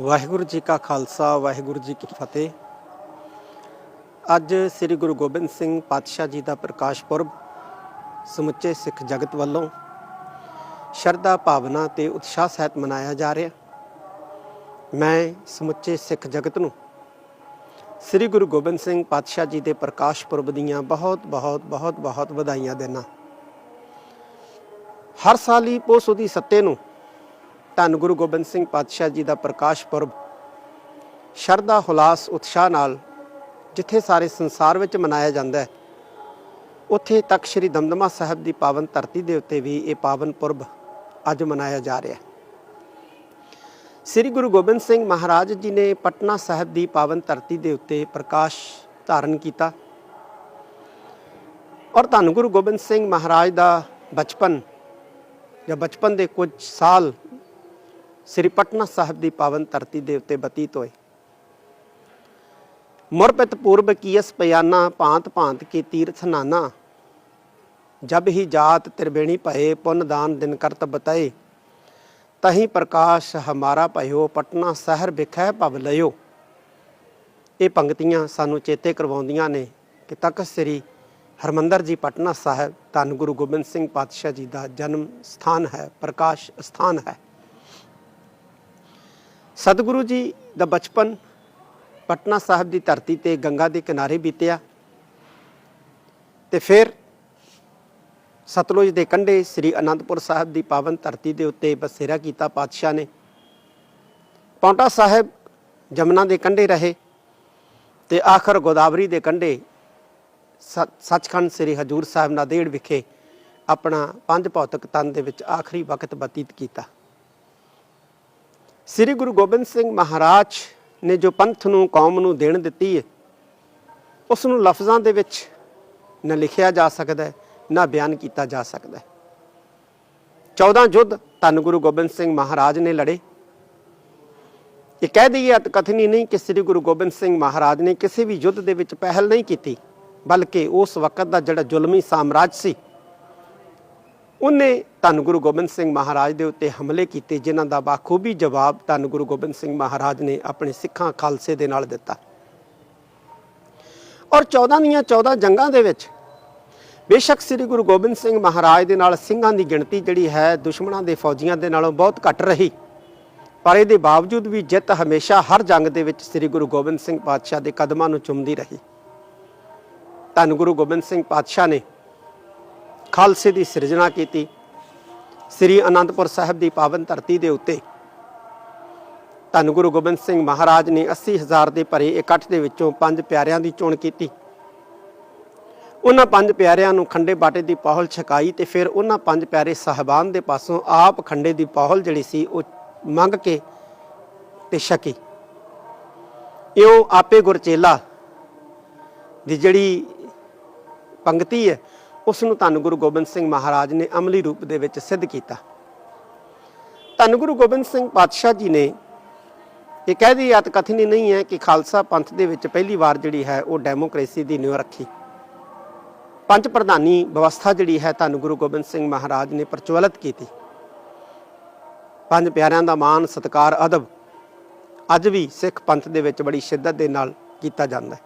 ਵਾਹਿਗੁਰੂ ਜੀ ਕਾ ਖਾਲਸਾ, ਵਾਹਿਗੁਰੂ ਜੀ ਕੀ ਫਤਿਹ। ਅੱਜ ਸ੍ਰੀ ਗੁਰੂ ਗੋਬਿੰਦ ਸਿੰਘ ਪਾਤਸ਼ਾਹ ਜੀ ਦਾ ਪ੍ਰਕਾਸ਼ ਪੁਰਬ ਸਮੁੱਚੇ ਸਿੱਖ ਜਗਤ ਵੱਲੋਂ ਸ਼ਰਧਾ ਭਾਵਨਾ ਤੇ ਉਤਸ਼ਾਹ ਸਹਿਤ ਮਨਾਇਆ ਜਾ ਰਿਹਾ। ਮੈਂ ਸਮੁੱਚੇ ਸਿੱਖ ਜਗਤ ਨੂੰ ਸ੍ਰੀ ਗੁਰੂ ਗੋਬਿੰਦ ਸਿੰਘ ਪਾਤਸ਼ਾਹ ਜੀ ਦੇ ਪ੍ਰਕਾਸ਼ ਪੁਰਬ ਦੀਆਂ ਬਹੁਤ ਬਹੁਤ ਬਹੁਤ ਬਹੁਤ ਵਧਾਈਆਂ ਦੇਣਾ ਹਰ ਸਾਲ ਹੀ ਪੋਸ ਉਹਦੀ ਸੱਤੇ ਨੂੰ ਧੰਨ ਗੁਰੂ ਗੋਬਿੰਦ ਸਿੰਘ ਪਾਤਸ਼ਾਹ ਜੀ ਦਾ ਪ੍ਰਕਾਸ਼ ਪੁਰਬ। ਸ਼ਰਧਾ, ਹੁਲਾਸ, ਉਤਸ਼ਾਹ ਨਾਲ ਜਿੱਥੇ ਸਾਰੇ ਸੰਸਾਰ ਵਿੱਚ ਮਨਾਇਆ ਜਾਂਦਾ ਹੈ, ਉੱਥੇ ਤੱਕ ਸ੍ਰੀ ਦਮਦਮਾ ਸਾਹਿਬ ਦੀ ਪਾਵਨ ਧਰਤੀ ਦੇ ਉੱਤੇ ਵੀ ਇਹ ਪਾਵਨ ਪੁਰਬ ਅੱਜ ਮਨਾਇਆ ਜਾ ਰਿਹਾ ਹੈ। ਸ੍ਰੀ ਗੁਰੂ ਗੋਬਿੰਦ ਸਿੰਘ ਮਹਾਰਾਜ ਜੀ ਨੇ ਪਟਨਾ ਸਾਹਿਬ ਦੀ ਪਾਵਨ ਧਰਤੀ ਦੇ ਉੱਤੇ ਪ੍ਰਕਾਸ਼ ਧਾਰਨ ਕੀਤਾ ਔਰ ਧੰਨ ਗੁਰੂ ਗੋਬਿੰਦ ਸਿੰਘ ਮਹਾਰਾਜ ਦਾ ਬਚਪਨ ਜਾਂ ਬਚਪਨ ਦੇ ਕੁਝ ਸਾਲ ਸ੍ਰੀ ਪਟਨਾ ਸਾਹਿਬ ਦੀ ਪਾਵਨ ਧਰਤੀ ਦੇ ਉੱਤੇ ਬਤੀਤ ਹੋਏ। ਮੁਰਪਤ ਪੂਰਬ ਕੀਸ ਪਿਆਨਾ ਭਾਂਤ ਭਾਂਤ ਕੀ ਤੀਰਥ ਨਾਨਾ। ਜਬ ਹੀ ਜਾਤ ਤਿਰਬੇਣੀ ਭਏ, ਪੁੰਨ ਦਾਨ ਦਿਨ ਕਰਤ ਬਤਾਏ। ਤਹੀਂ ਪ੍ਰਕਾਸ਼ ਹਮਾਰਾ ਭਇਓ, ਪਟਨਾ ਸ਼ਹਿਰ ਵਿਖੈ ਭਵ ਲਿਓ ਇਹ ਪੰਕਤੀਆਂ ਸਾਨੂੰ ਚੇਤੇ ਕਰਵਾਉਂਦੀਆਂ ਨੇ ਕਿ ਤਖਤ ਸ੍ਰੀ ਹਰਮੰਦਰ ਜੀ ਪਟਨਾ ਸਾਹਿਬ ਧੰਨ ਗੁਰੂ ਗੋਬਿੰਦ ਸਿੰਘ ਪਾਤਸ਼ਾਹ ਜੀ ਦਾ ਜਨਮ ਸਥਾਨ ਹੈ, ਪ੍ਰਕਾਸ਼ ਸਥਾਨ ਹੈ। ਸਤਿਗੁਰੂ ਜੀ ਦਾ ਬਚਪਨ ਪਟਨਾ ਸਾਹਿਬ ਦੀ ਧਰਤੀ ਤੇ ਗੰਗਾ ਦੇ ਕਿਨਾਰੇ ਬੀਤਿਆ ਤੇ ਫਿਰ ਸਤਲੁਜ ਦੇ ਕੰਢੇ ਸ੍ਰੀ ਅਨੰਦਪੁਰ ਸਾਹਿਬ ਦੀ ਪਾਵਨ ਧਰਤੀ ਦੇ ਉੱਤੇ ਬਸੇਰਾ ਕੀਤਾ ਪਾਤਸ਼ਾਹ ਨੇ। ਪੌਂਟਾ ਸਾਹਿਬ ਜਮਨਾ ਦੇ ਕੰਢੇ ਰਹੇ ਤੇ ਆਖਰ ਗੋਦਾਵਰੀ ਦੇ ਕੰਢੇ ਸ- ਸੱਚਖੰਡ ਸ੍ਰੀ ਹਜੂਰ ਸਾਹਿਬ ਨਾਦੇੜ ਵਿਖੇ ਆਪਣਾ ਪੰਜ ਭੌਤਿਕ ਤਨ ਦੇ ਵਿੱਚ ਆਖਰੀ ਵਕਤ ਬਤੀਤ ਕੀਤਾ। ਸ੍ਰੀ ਗੁਰੂ ਗੋਬਿੰਦ ਸਿੰਘ ਮਹਾਰਾਜ ਨੇ ਜੋ ਪੰਥ ਨੂੰ, ਕੌਮ ਨੂੰ ਦੇਣ ਦਿੱਤੀ ਹੈ ਉਸ ਨੂੰ ਲਫ਼ਜ਼ਾਂ ਦੇ ਵਿੱਚ ਨਾ ਲਿਖਿਆ ਜਾ ਸਕਦਾ ਹੈ, ਨਾ ਬਿਆਨ ਕੀਤਾ ਜਾ ਸਕਦਾ ਹੈ। 14 ਯੁੱਧ ਧੰਨ ਗੁਰੂ ਗੋਬਿੰਦ ਸਿੰਘ ਮਹਾਰਾਜ ਨੇ ਲੜੇ। ਇਹ ਕਹਿ ਦਈਏ ਅਤਕਥਨੀ ਨਹੀਂ ਕਿ ਸ੍ਰੀ ਗੁਰੂ ਗੋਬਿੰਦ ਸਿੰਘ ਮਹਾਰਾਜ ਨੇ ਕਿਸੇ ਵੀ ਯੁੱਧ ਦੇ ਵਿੱਚ ਪਹਿਲ ਨਹੀਂ ਕੀਤੀ, ਬਲਕਿ ਉਸ ਵਕਤ ਦਾ ਜਿਹੜਾ ਜ਼ੁਲਮੀ ਸਾਮਰਾਜ ਸੀ ਉਹਨੇ ਧੰਨ ਗੁਰੂ ਗੋਬਿੰਦ ਸਿੰਘ ਮਹਾਰਾਜ ਦੇ ਉੱਤੇ ਹਮਲੇ ਕੀਤੇ, ਜਿਨ੍ਹਾਂ ਦਾ ਬਾਖੂਬੀ ਜਵਾਬ ਧੰਨ ਗੁਰੂ ਗੋਬਿੰਦ ਸਿੰਘ ਮਹਾਰਾਜ ਨੇ ਆਪਣੇ ਸਿੱਖਾਂ ਖਾਲਸੇ ਦੇ ਨਾਲ ਦਿੱਤਾ। ਔਰ 14 ਦੀਆਂ 14 ਜੰਗਾਂ ਦੇ ਵਿੱਚ ਬੇਸ਼ੱਕ ਸ੍ਰੀ ਗੁਰੂ ਗੋਬਿੰਦ ਸਿੰਘ ਮਹਾਰਾਜ ਦੇ ਨਾਲ ਸਿੰਘਾਂ ਦੀ ਗਿਣਤੀ ਜਿਹੜੀ ਹੈ ਦੁਸ਼ਮਣਾਂ ਦੇ ਫੌਜੀਆਂ ਦੇ ਨਾਲੋਂ ਬਹੁਤ ਘੱਟ ਰਹੀ। ਪਰ ਇਹਦੇ ਬਾਵਜੂਦ ਵੀ ਜਿੱਤ ਹਮੇਸ਼ਾ ਹਰ ਜੰਗ ਦੇ ਵਿੱਚ ਸ੍ਰੀ ਗੁਰੂ ਗੋਬਿੰਦ ਸਿੰਘ ਪਾਤਸ਼ਾਹ ਦੇ ਕਦਮਾਂ ਨੂੰ ਚੁੰਮਦੀ ਰਹੀ। ਧੰਨ ਗੁਰੂ ਗੋਬਿੰਦ ਸਿੰਘ ਪਾਤਸ਼ਾਹ ਨੇ ਖਾਲਸੇ ਦੀ ਸਿਰਜਣਾ ਕੀਤੀ। ਸ੍ਰੀ ਅਨੰਦਪੁਰ ਸਾਹਿਬ ਦੀ ਪਾਵਨ ਧਰਤੀ ਦੇ ਉੱਤੇ ਧੰਨ ਗੁਰੂ ਗੋਬਿੰਦ ਸਿੰਘ ਮਹਾਰਾਜ ਨੇ 80000 ਦੇ ਭਰੇ ਇਕੱਠ ਦੇ ਵਿੱਚੋਂ ਪੰਜ ਪਿਆਰਿਆਂ ਦੀ ਚੋਣ ਕੀਤੀ। ਉਹਨਾਂ ਪੰਜ ਪਿਆਰਿਆਂ ਨੂੰ ਖੰਡੇ ਬਾਟੇ ਦੀ ਪਹੁਲ ਛਕਾਈ ਤੇ ਫਿਰ ਉਹਨਾਂ ਪੰਜ ਪਿਆਰੇ ਸਾਹਿਬਾਨ ਦੇ ਪਾਸੋਂ ਆਪ ਖੰਡੇ ਦੀ ਪਹਲ ਜਿਹੜੀ ਸੀ ਉਹ ਮੰਗ ਕੇ ਤੇ ਛਕੀ। ਇਉਂ ਆਪੇ ਗੁਰਚੇਲਾ ਦੀ ਜਿਹੜੀ ਪੰਕਤੀ ਹੈ ਉਸ ਨੂੰ ਧੰਨ ਗੁਰੂ ਗੋਬਿੰਦ ਸਿੰਘ ਮਹਾਰਾਜ ਨੇ ਅਮਲੀ ਰੂਪ ਦੇ ਵਿੱਚ ਸਿੱਧ ਕੀਤਾ। ਧੰਨ ਗੁਰੂ ਗੋਬਿੰਦ ਸਿੰਘ ਪਾਤਸ਼ਾਹ ਜੀ ਨੇ ਇਹ ਕਹਿ ਦੀ ਅਤ ਕਥਨੀ ਨਹੀਂ ਹੈ ਕਿ ਖਾਲਸਾ ਪੰਥ ਦੇ ਵਿੱਚ ਪਹਿਲੀ ਵਾਰ ਜਿਹੜੀ ਹੈ ਉਹ ਡੈਮੋਕ੍ਰੇਸੀ ਦੀ ਨਿਉ ਰੱਖੀ। ਪੰਜ ਪ੍ਰਧਾਨੀ ਵਿਵਸਥਾ ਜਿਹੜੀ ਹੈ ਧੰਨ ਗੁਰੂ ਗੋਬਿੰਦ ਸਿੰਘ ਮਹਾਰਾਜ ਨੇ ਪ੍ਰਚਲਿਤ ਕੀਤੀ। ਪੰਜ ਪਿਆਰਿਆਂ ਦਾ ਮਾਨ ਸਤਕਾਰ, ਅਦਬ ਅੱਜ ਵੀ ਸਿੱਖ ਪੰਥ ਦੇ ਵਿੱਚ ਬੜੀ ਸ਼ਿੱਦਤ ਦੇ ਨਾਲ ਕੀਤਾ ਜਾਂਦਾ ਹੈ।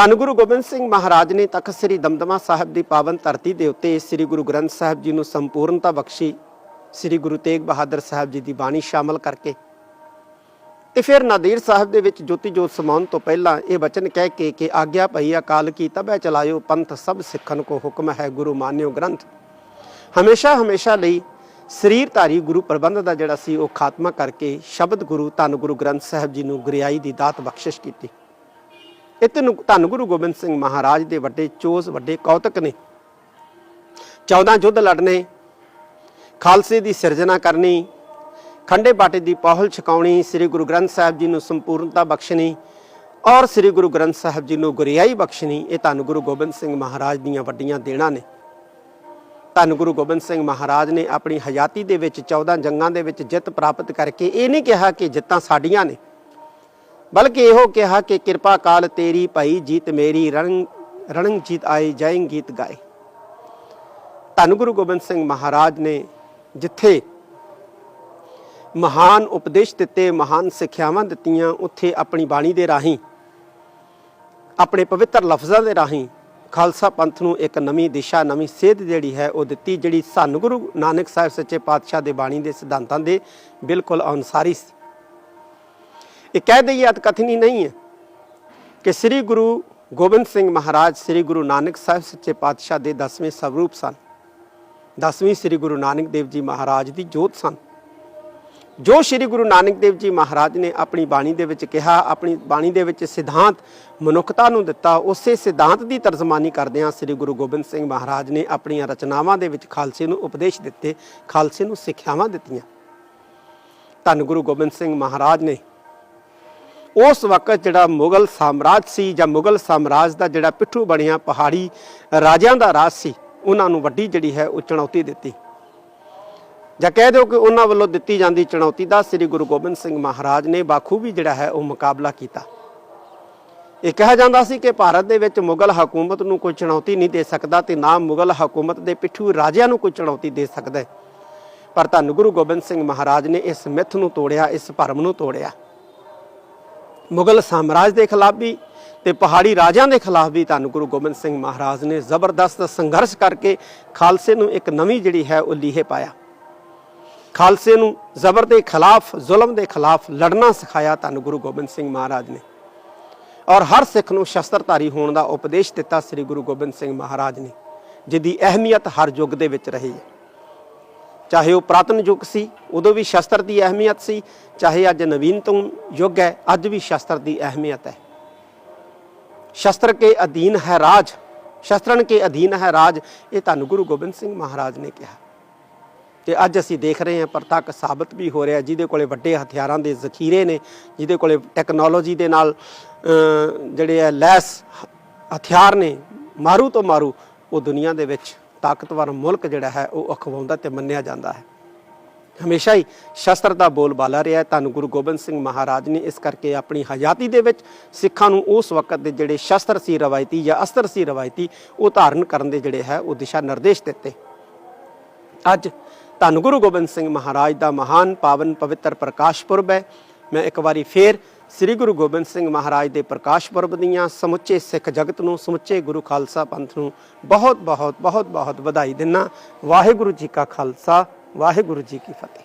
ਧੰਨ ਗੁਰੂ ਗੋਬਿੰਦ ਸਿੰਘ ਮਹਾਰਾਜ ਨੇ ਤਖਤ ਸ੍ਰੀ ਦਮਦਮਾ ਸਾਹਿਬ ਦੀ ਪਾਵਨ ਧਰਤੀ ਦੇ ਉੱਤੇ ਸ੍ਰੀ ਗੁਰੂ ਗ੍ਰੰਥ ਸਾਹਿਬ ਜੀ ਨੂੰ ਸੰਪੂਰਨਤਾ ਬਖਸ਼ੀ ਸ੍ਰੀ ਗੁਰੂ ਤੇਗ ਬਹਾਦਰ ਸਾਹਿਬ ਜੀ ਦੀ ਬਾਣੀ ਸ਼ਾਮਲ ਕਰਕੇ ਤੇ ਫਿਰ ਨਾਦੀਰ ਸਾਹਿਬ ਦੇ ਵਿੱਚ ਜੋਤੀ ਜੋਤ ਸਮਾਉਣ ਤੋਂ ਪਹਿਲਾਂ ਇਹ ਵਚਨ ਕਹਿ ਕੇ ਕਿ ਆਗਿਆ ਭਈ ਅਕਾਲ ਕੀ ਤਬੈ ਚਲਾਇਓ ਪੰਥ ਸਭ ਸਿੱਖਣ ਕੋ ਹੁਕਮ ਹੈ ਗੁਰੂ ਮਾਨਿਓ ਗ੍ਰੰਥ। ਹਮੇਸ਼ਾ ਹਮੇਸ਼ਾ ਲਈ ਸਰੀਰ ਧਾਰੀ ਗੁਰੂ ਪ੍ਰਬੰਧ ਦਾ ਜਿਹੜਾ ਸੀ ਉਹ ਖਾਤਮਾ ਕਰਕੇ ਸ਼ਬਦ ਗੁਰੂ ਧੰਨ ਗੁਰੂ ਗ੍ਰੰਥ ਸਾਹਿਬ ਜੀ ਨੂੰ ਗੁਰਿਆਈ ਦੀ ਦਾਤ ਬਖਸ਼ਿਸ਼ ਕੀਤੀ। ਇਹ ਨੂੰ ਧੰਨ ਗੁਰੂ ਗੋਬਿੰਦ ਸਿੰਘ ਮਹਾਰਾਜ ਦੇ ਵੱਡੇ ਚੋਜ਼ ਵੱਡੇ ਕੌਤਕ ਨੇ। 14 ਯੁੱਧ ਲੜਨੇ, ਖਾਲਸੇ ਦੀ ਸਿਰਜਣਾ ਕਰਨੀ, ਖੰਡੇ ਬਾਟੇ ਦੀ ਪਹੁਲ ਛਕਾਉਣੀ, ਸ੍ਰੀ ਗੁਰੂ ਗ੍ਰੰਥ ਸਾਹਿਬ ਜੀ ਨੂੰ ਸੰਪੂਰਨਤਾ ਬਖਸ਼ਣੀ ਔਰ ਸ੍ਰੀ ਗੁਰੂ ਗ੍ਰੰਥ ਸਾਹਿਬ ਜੀ ਨੂੰ ਗੁਰਿਆਈ ਬਖਸ਼ਣੀ, ਇਹ ਧੰਨ ਗੁਰੂ ਗੋਬਿੰਦ ਸਿੰਘ ਮਹਾਰਾਜ ਦੀਆਂ ਵੱਡੀਆਂ ਦੇਣਾ ਨੇ। ਧੰਨ ਗੁਰੂ ਗੋਬਿੰਦ ਸਿੰਘ ਮਹਾਰਾਜ ਨੇ ਆਪਣੀ ਹਯਾਤੀ ਦੇ ਵਿੱਚ 14 ਜੰਗਾਂ ਦੇ ਵਿੱਚ ਜਿੱਤ ਪ੍ਰਾਪਤ ਕਰਕੇ ਇਹ ਨਹੀਂ ਕਿਹਾ ਕਿ ਜਿੱਤਾਂ ਸਾਡੀਆਂ ਨੇ। ਬਲਕਿ ਇਹੋ ਕਿਹਾ ਕਿ ਕਿਰਪਾ ਕਾਲ ਤੇਰੀ ਭਾਈ ਜੀਤ ਮੇਰੀ ਰਣ ਰਣੰ ਜੀਤ ਆਏ ਜੈਨ ਗੀਤ ਗਾਏ। ਧੰਨ ਗੁਰੂ ਗੋਬਿੰਦ ਸਿੰਘ ਮਹਾਰਾਜ ਨੇ ਜਿੱਥੇ ਮਹਾਨ ਉਪਦੇਸ਼ ਦਿੱਤੇ, ਮਹਾਨ ਸਿੱਖਿਆਵਾਂ ਦਿੱਤੀਆਂ, ਉੱਥੇ ਆਪਣੀ ਬਾਣੀ ਦੇ ਰਾਹੀਂ, ਆਪਣੇ ਪਵਿੱਤਰ ਲਫ਼ਜ਼ਾਂ ਦੇ ਰਾਹੀਂ ਖਾਲਸਾ ਪੰਥ ਨੂੰ ਇੱਕ ਨਵੀਂ ਦਿਸ਼ਾ, ਨਵੀਂ ਸੇਧ ਜਿਹੜੀ ਹੈ ਉਹ ਦਿੱਤੀ, ਜਿਹੜੀ ਸਾਨੂੰ ਗੁਰੂ ਨਾਨਕ ਸਾਹਿਬ ਸੱਚੇ ਪਾਤਸ਼ਾਹ ਦੇ ਬਾਣੀ ਦੇ ਸਿਧਾਂਤਾਂ ਦੇ ਬਿਲਕੁਲ ਅਨੁਸਾਰੀ ਸੀ ਇਹ ਕਹਿ ਦਈਏ ਅਤਕਥਨੀ ਨਹੀਂ ਹੈ ਕਿ ਸ੍ਰੀ ਗੁਰੂ ਗੋਬਿੰਦ ਸਿੰਘ ਮਹਾਰਾਜ ਸ੍ਰੀ ਗੁਰੂ ਨਾਨਕ ਸਾਹਿਬ ਸੱਚੇ ਪਾਤਸ਼ਾਹ ਦੇ 10ਵੇਂ ਸਵਰੂਪ ਸਨ। 10ਵੀਂ ਸ੍ਰੀ ਗੁਰੂ ਨਾਨਕ ਦੇਵ ਜੀ ਮਹਾਰਾਜ ਦੀ ਜੋਤ ਸਨ। ਜੋ ਸ੍ਰੀ ਗੁਰੂ ਨਾਨਕ ਦੇਵ ਜੀ ਮਹਾਰਾਜ ਨੇ ਆਪਣੀ ਬਾਣੀ ਦੇ ਵਿੱਚ ਕਿਹਾ, ਆਪਣੀ ਬਾਣੀ ਦੇ ਵਿੱਚ ਸਿਧਾਂਤ ਮਨੁੱਖਤਾ ਨੂੰ ਦਿੱਤਾ, ਉਸੇ ਸਿਧਾਂਤ ਦੀ ਤਰਜਮਾਨੀ ਕਰਦਿਆਂ ਸ੍ਰੀ ਗੁਰੂ ਗੋਬਿੰਦ ਸਿੰਘ ਮਹਾਰਾਜ ਨੇ ਆਪਣੀਆਂ ਰਚਨਾਵਾਂ ਦੇ ਵਿੱਚ ਖਾਲਸੇ ਨੂੰ ਉਪਦੇਸ਼ ਦਿੱਤੇ, ਖਾਲਸੇ ਨੂੰ ਸਿੱਖਿਆਵਾਂ ਦਿੱਤੀਆਂ। ਧੰਨ ਗੁਰੂ ਗੋਬਿੰਦ ਸਿੰਘ ਮਹਾਰਾਜ ਨੇ ਉਸ ਵਕਤ ਜਿਹੜਾ ਮੁਗਲ ਸਾਮਰਾਜ ਸੀ ਜਾਂ ਮੁਗਲ ਸਾਮਰਾਜ ਦਾ ਜਿਹੜਾ ਪਿੱਠੂ ਬਣਿਆ ਪਹਾੜੀ ਰਾਜਿਆਂ ਦਾ ਰਾਜ ਸੀ, ਉਹਨਾਂ ਨੂੰ ਵੱਡੀ ਜਿਹੜੀ ਹੈ ਉਹ ਚੁਣੌਤੀ ਦਿੱਤੀ। ਜਾਂ ਕਹਿ ਦਿਓ ਕਿ ਉਹਨਾਂ ਵੱਲੋਂ ਦਿੱਤੀ ਜਾਂਦੀ ਚੁਣੌਤੀ ਦਾ ਸ੍ਰੀ ਗੁਰੂ ਗੋਬਿੰਦ ਸਿੰਘ ਮਹਾਰਾਜ ਨੇ ਬਾਖੂਬੀ ਜਿਹੜਾ ਹੈ ਉਹ ਮੁਕਾਬਲਾ ਕੀਤਾ। ਇਹ ਕਿਹਾ ਜਾਂਦਾ ਸੀ ਕਿ ਭਾਰਤ ਦੇ ਵਿੱਚ ਮੁਗਲ ਹਕੂਮਤ ਨੂੰ ਕੋਈ ਚੁਣੌਤੀ ਨਹੀਂ ਦੇ ਸਕਦਾ ਤੇ ਨਾ ਮੁਗਲ ਹਕੂਮਤ ਦੇ ਪਿੱਠੂ ਰਾਜਿਆਂ ਨੂੰ ਕੋਈ ਚੁਣੌਤੀ ਦੇ ਸਕਦਾ ਹੈ। ਪਰ ਧੰਨ ਗੁਰੂ ਗੋਬਿੰਦ ਸਿੰਘ ਮਹਾਰਾਜ ਨੇ ਇਸ ਮਿੱਥ ਨੂੰ ਤੋੜਿਆ, ਇਸ ਭਰਮ ਨੂੰ ਤੋੜਿਆ। ਮੁਗਲ ਸਾਮਰਾਜ ਦੇ ਖਿਲਾਫ ਵੀ ਤੇ ਪਹਾੜੀ ਰਾਜਿਆਂ ਦੇ ਖਿਲਾਫ ਵੀ ਤੁਹਾਨੂੰ ਗੁਰੂ ਗੋਬਿੰਦ ਸਿੰਘ ਮਹਾਰਾਜ ਨੇ ਜ਼ਬਰਦਸਤ ਸੰਘਰਸ਼ ਕਰਕੇ ਖਾਲਸੇ ਨੂੰ ਇੱਕ ਨਵੀਂ ਜਿਹੜੀ ਹੈ ਉਹ ਲੀਹੇ ਪਾਇਆ। ਖਾਲਸੇ ਨੂੰ ਜ਼ਬਰ ਦੇ ਖਿਲਾਫ, ਜ਼ੁਲਮ ਦੇ ਖਿਲਾਫ ਲੜਨਾ ਸਿਖਾਇਆ ਤੁਹਾਨੂੰ ਗੁਰੂ ਗੋਬਿੰਦ ਸਿੰਘ ਮਹਾਰਾਜ ਨੇ। ਔਰ ਹਰ ਸਿੱਖ ਨੂੰ ਸ਼ਸਤਰਧਾਰੀ ਹੋਣ ਦਾ ਉਪਦੇਸ਼ ਦਿੱਤਾ ਸ੍ਰੀ ਗੁਰੂ ਗੋਬਿੰਦ ਸਿੰਘ ਮਹਾਰਾਜ ਨੇ, ਜਿਹਦੀ ਅਹਿਮੀਅਤ ਹਰ ਯੁੱਗ ਦੇ ਵਿੱਚ ਰਹੀ ਹੈ। ਚਾਹੇ ਉਹ ਪ੍ਰਾਤਨ ਯੁੱਗ ਸੀ, ਉਦੋਂ ਵੀ ਸ਼ਸਤਰ ਦੀ ਅਹਿਮੀਅਤ ਸੀ, ਚਾਹੇ ਅੱਜ ਨਵੀਨਤਮ ਯੁੱਗ ਹੈ, ਅੱਜ ਵੀ ਸ਼ਸਤਰ ਦੀ ਅਹਿਮੀਅਤ ਹੈ। ਸ਼ਸਤਰ ਕੇ ਅਧੀਨ ਹੈ ਰਾਜ, ਸ਼ਸਤਰਨ ਕੇ ਅਧੀਨ ਹੈ ਰਾਜ, ਇਹ ਤੁਹਾਨੂੰ ਗੁਰੂ ਗੋਬਿੰਦ ਸਿੰਘ ਮਹਾਰਾਜ ਨੇ ਕਿਹਾ। ਤੇ ਅੱਜ ਅਸੀਂ ਦੇਖ ਰਹੇ ਹਾਂ ਪਰ ਤੱਕ ਸਾਬਤ ਵੀ ਹੋ ਰਿਹਾ ਜਿਹਦੇ ਕੋਲੇ ਵੱਡੇ ਹਥਿਆਰਾਂ ਦੇ ਜ਼ਖੀਰੇ ਨੇ, ਜਿਹਦੇ ਕੋਲੇ ਟੈਕਨੋਲੋਜੀ ਦੇ ਨਾਲ ਜਿਹੜੇ ਹੈ ਲੈਸ ਹਥਿਆਰ ਨੇ, ਮਾਰੂ ਤੋਂ ਮਾਰੂ, ਉਹ ਦੁਨੀਆ ਦੇ ਵਿੱਚ ਤਾਕਤਵਰ ਮੁਲਕ ਜਿਹੜਾ ਹੈ, ਉਹ ਅਖਵਾਉਂਦਾ ਤੇ ਮੰਨਿਆ ਜਾਂਦਾ ਹੈ। ਹਮੇਸ਼ਾ ਹੀ ਸ਼ਸਤਰ ਦਾ ਬੋਲ ਬਾਲਾ ਰਿਹਾ ਹੈ। ਗੁਰੂ ਗੋਬਿੰਦ ਸਿੰਘ ਮਹਾਰਾਜ ਨੇ ਇਸ ਕਰਕੇ ਆਪਣੀ ਹਯਾਤੀ ਦੇ ਵਿੱਚ ਸਿੱਖਾਂ ਨੂੰ ਉਸ ਵਕਤ ਦੇ ਜਿਹੜੇ ਸ਼ਸਤਰ ਸੀ, ਰਵਾਇਤੀ ਜਾਂ ਅਸਤਰ ਸੀ, ਰਵਾਇਤੀ, ਉਹ ਧਾਰਨ ਕਰਨ ਦੇ ਜਿਹੜੇ ਹੈ, ਉਹ ਦਿਸ਼ਾ ਨਿਰਦੇਸ਼ ਦਿੱਤੇ। ਅੱਜ ਧੰਨ ਗੁਰੂ ਗੋਬਿੰਦ ਸਿੰਘ ਮਹਾਰਾਜ ਦਾ ਮਹਾਨ ਪਾਵਨ ਪਵਿੱਤਰ ਪ੍ਰਕਾਸ਼ ਪੁਰਬ ਹੈ। ਮੈਂ ਇੱਕ ਵਾਰੀ ਫੇਰ ਸ੍ਰੀ ਗੁਰੂ ਗੋਬਿੰਦ ਸਿੰਘ ਮਹਾਰਾਜ ਦੇ ਪ੍ਰਕਾਸ਼ ਪੁਰਬ ਦੀਆਂ ਸਮੁੱਚੇ ਸਿੱਖ ਜਗਤ ਨੂੰ, ਸਮੁੱਚੇ ਗੁਰੂ ਖਾਲਸਾ ਪੰਥ ਨੂੰ ਬਹੁਤ ਬਹੁਤ ਬਹੁਤ ਬਹੁਤ ਵਧਾਈ ਦਿੰਨਾ ਵਾਹਿਗੁਰੂ ਜੀ ਕਾ ਖਾਲਸਾ, ਵਾਹਿਗੁਰੂ ਜੀ ਕੀ ਫਤਿਹ।